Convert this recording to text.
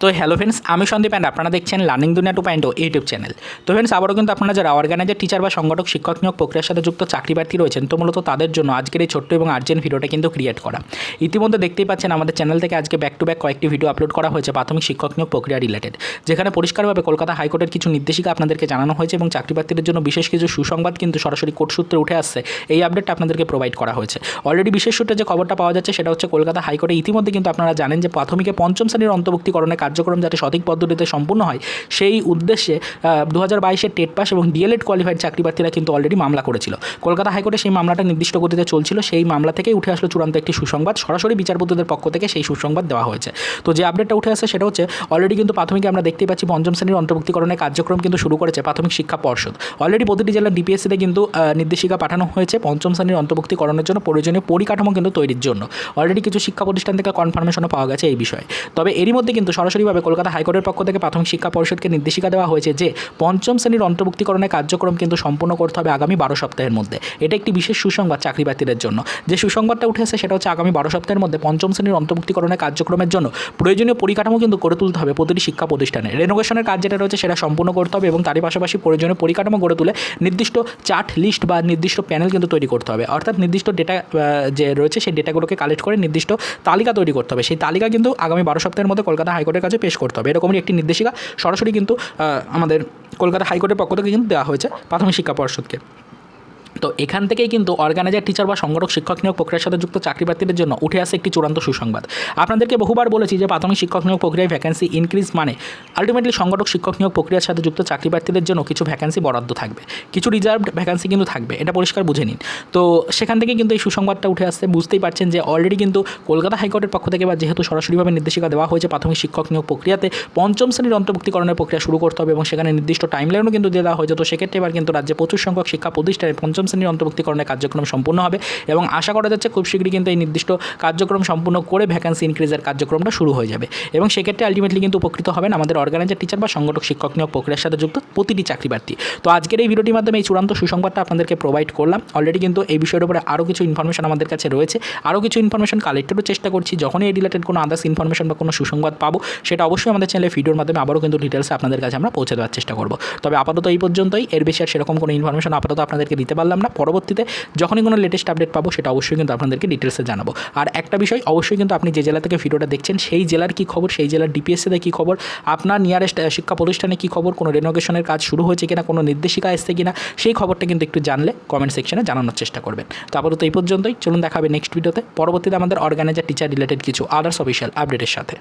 তো hello friends আমি Sandeep and আপনারা দেখছেন learning Duniya two point YouTube channel তো ফ্রেন্ডস আবারও কিন্তু আপনারা যারা অর্গানাইজার টিচার বা সংগঠক, শিক্ষক নিয়োগ প্রক্রিয়ার সাথে যুক্ত চাকরি প্রার্থী রয়েছেন, তো মূলত তাদের জন্য আজকের এই ছোট্ট এবং আর্জেন্ট ভিডিওটা কিন্তু ক্রিয়েট করা। ইতিমধ্যে দেখতেই পাচ্ছেন আমাদের চ্যানেল থেকে আজকে ব্যাক টু ব্যাক কয়েকটি ভিডিও আপলোড করা হয়েছে প্রাথমিক শিক্ষক নিয়োগ প্রক্রিয়া রিলেটেড যেখানে পরিষ্কারভাবে কলকাতা হাইকোর্টের কিছু নির্দেশিকা আপনাদেরকে জানানো হয়েছে এবং চাকরি প্রার্থীদের জন্য বিশেষ কিছু সুসংবাদ কিন্তু সরাসরি কোর্ট সূত্রে উঠে আসছে। এই আপডেটটা আপনাদেরকে প্রোভাইড করা হয়েছে। অলরেডি বিশেষ সূত্রে যে খবরটা পাওয়া যাচ্ছে, সেটা হচ্ছে কলকাতা হাইকোর্টে ইতিমধ্যে কিন্তু আপনারা জানেন যে প্রাথমিকে পঞ্চম শ্রেণির অন্তর্ভুক্তিকরণের কার্যক্রম যাতে সঠিক পদ্ধতিতে সম্পূর্ণ হয়, সেই উদ্দেশ্যে দু হাজার বাইশের টেট পাস এবং ডিএলএড কোয়ালিফাইড চাকরি প্রার্থীরা কিন্তু অলরেডি মামলা করেছিল। কলকাতা হাইকোর্টে সেই মামলাটা নির্দিষ্ট গতিতে চলছিল, সেই মামলা থেকেই উঠে আসলো চূড়ান্ত একটি সুসংবাদ। সরাসরি বিচারপতিদের পক্ষ থেকে সেই সুসংবাদ দেওয়া হয়েছে। তো যে আপডেটটা উঠে আসছে সেটা হচ্ছে অলরেডি কিন্তু প্রাথমিকে আমরা দেখতেই পাচ্ছি পঞ্চম শ্রেণির অন্তর্ভুক্তিকরণের কার্যক্রম কিন্তু শুরু করেছে প্রাথমিক শিক্ষা পর্ষদ। অলরেডি প্রতিটি জেলার ডিপিএসসিতে কিন্তু নির্দেশিকা পাঠানো হয়েছে পঞ্চম শ্রেণির অন্তর্ভুক্তিকরণের জন্য, প্রয়োজনীয় পরিকাঠামো কিন্তু তৈরির জন্য। অলরেডি কিছু শিক্ষা প্রতিষ্ঠান থেকে কনফার্মেশনও পাওয়া গেছে এই বিষয়ে। তবে এরই মধ্যে কিন্তু সরাসরিভাবে কলকাতা হাইকোর্টের পক্ষ থেকে প্রাথমিক শিক্ষা পরিষদকে নির্দেশিকা দেওয়া হয়েছে যে পঞ্চম শ্রেণির অন্তর্ভুক্তিকরণের কার্যক্রম কিন্তু সম্পূর্ণ করতে হবে আগামী বারো সপ্তাহের মধ্যে। এটা একটি বিশেষ সুসংবাদ চাকরি প্রার্থীদের জন্য। যে সুসংবাদটা উঠে আসে সেটা হচ্ছে আগামী বারো সপ্তাহের মধ্যে পঞ্চম শ্রেণির অন্তর্ভুক্তিকরণের কার্যক্রমের জন্য প্রয়োজনীয় পরিকাঠামো কিন্তু গড়ে তুলতে হবে প্রতিটি শিক্ষা প্রতিষ্ঠানে। রেনোভেশনের কাজ যেটা রয়েছে সেটা সম্পূর্ণ করতে হবে এবং তারই পাশাপাশি প্রয়োজনীয় পরিকাঠামো গড়ে তুলে নির্দিষ্ট চার্ট লিস্ট বা নির্দিষ্ট প্যানেল কিন্তু তৈরি করতে হবে। অর্থাৎ নির্দিষ্ট ডেটা যে রয়েছে সেই ডেটাগুলোকে কালেক্ট করে নির্দিষ্ট তালিকা তৈরি করতে হবে। সেই তালিকা কিন্তু আগামী বারো সপ্তাহের মধ্যে কলকাতা হাইকোর্টের কাছে পেশ করতে হবে। এরকমই একটি নির্দেশিকা সরাসরি কিন্তু আমাদের কলকাতা হাইকোর্টের পক্ষ থেকে কিন্তু দেওয়া হয়েছে প্রাথমিক শিক্ষা পর্ষদকে। তো এখান থেকেই কিন্তু অর্গানাইজার টিচার বা সংগঠক, শিক্ষক নিয়োগ প্রক্রিয়ার সাথে যুক্ত চাকরি প্রার্থীদের জন্য উঠে আসে একটি চূড়ান্ত সুসংবাদ। আপনাদেরকে বহুবার বলেছি যে প্রাথমিক শিক্ষক নিয়োগ প্রক্রিয়ায় ভ্যাকেন্সি ইনক্রিজ মানে আলটিমেটলি সংগঠক, শিক্ষক নিয়োগ প্রক্রিয়ার সাথে যুক্ত চাকরি প্রার্থীদের জন্য কিছু ভ্যাকেন্সি বরাদ্দ থাকবে। কিছু রিজার্ভড ভ্যাকেন্সি কিন্তু থাকবে, এটা পরিষ্কার বুঝে নিন। তো সেখান থেকে কিন্তু এই সুসংবাদটা উঠে আসছে, বুঝতেই পারছেন যে অলরেডি কিন্তু কলকাতা হাইকোর্টের পক্ষ থেকে বা যেহেতু সরাসরিভাবে নির্দেশিকা দেওয়া হয়েছে প্রাথমিক শিক্ষক নিয়োগ প্রক্রিয়াতে, পঞ্চম শ্রেণির অন্তর্ভুক্তিকরণের প্রক্রিয়া শুরু করতে হবে এবং সেখানে নির্দিষ্ট টাইমলাইনও কিন্তু দেওয়া হয়েছে। তো সেক্ষেত্রে এবার কিন্তু রাজ্যে প্রচুর সংখ্যক শিক্ষা প্রতিষ্ঠানে পঞ্চম শ্রেণির অন্তর্ভুক্তিকরণের কার্যক্রম সম্পূর্ণ হবে এবং আশা করা যাচ্ছে খুব শীঘ্রই কিন্তু এই নির্দিষ্ট কার্যক্রম সম্পূর্ণ করে ভ্যাকেন্সি ইনক্রিজের কার্যক্রমটা শুরু হয়ে যাবে। এবং সেক্ষেত্রে আলটিমেটলি কিন্তু উপকৃত হবেন আমাদের অর্গানাইজার টিচার বা সংগঠক, শিক্ষক নিয়োগ প্রক্রিয়ার সাথে যুক্ত প্রতিটি চাকরি প্রার্থী। তো আজকের এই ভিডিওটির মাধ্যমে এই চূড়ান্ত সুসংবাদটা আপনাদেরকে প্রোভাইড করলাম। অলরেডি কিন্তু এই বিষয়ের উপরে আরও কিছু ইনফরমেশন আমাদের কাছে রয়েছে। আরও কিছু ইনফরমেশন কালেক্টেরও চেষ্টা করছি। যখনই এই রিলেটেড কোনো আদার্স ইনফরমেশন বা কোনো সুসংবাদ পাবো, সেটা অবশ্যই আমাদের চ্যানেলে ভিডিওর মাধ্যমে আবারও কিন্তু ডিটেলসে আপনাদের কাছে আমরা পৌঁছে দেওয়ার চেষ্টা করব। তবে আপাতত এই পর্যন্তই। এর বেশি আর সেরকম কোনো ইনফরমেশন আপাতত আপনাদেরকে দিতে পারলাম না, পরবর্তীতে যখনই কোনো লেটেস্ট আপডেট পাবো, সেটা অবশ্যই কিন্তু আপনাদেরকে ডিটেলসে জানাব। আর একটা বিষয়, অবশ্যই কিন্তু আপনি যে জেলা থেকে ভিডিওটা দেখছেন, সেই জেলার কী খবর, সেই জেলার ডিপিএসসিতে কী খবর, আপনার নিয়ারেস্ট শিক্ষা প্রতিষ্ঠানে কী খবর, কোনো রেনোভেশনের কাজ শুরু হয়েছে কিনা, কোনো নির্দেশিকা এসছে কিনা, সেই খবরটা কিন্তু একটু জানলে কমেন্ট সেকশনে জানানোর চেষ্টা করবেন। তো আপাতত এই পর্যন্তই, চলুন দেখাবে নেক্সট ভিডিওতে পরবর্তীতে আমাদের অর্গানাইজার টিচার রিলেটেড কিছু আদার্স অফিসিয়াল আপডেটের সাথে।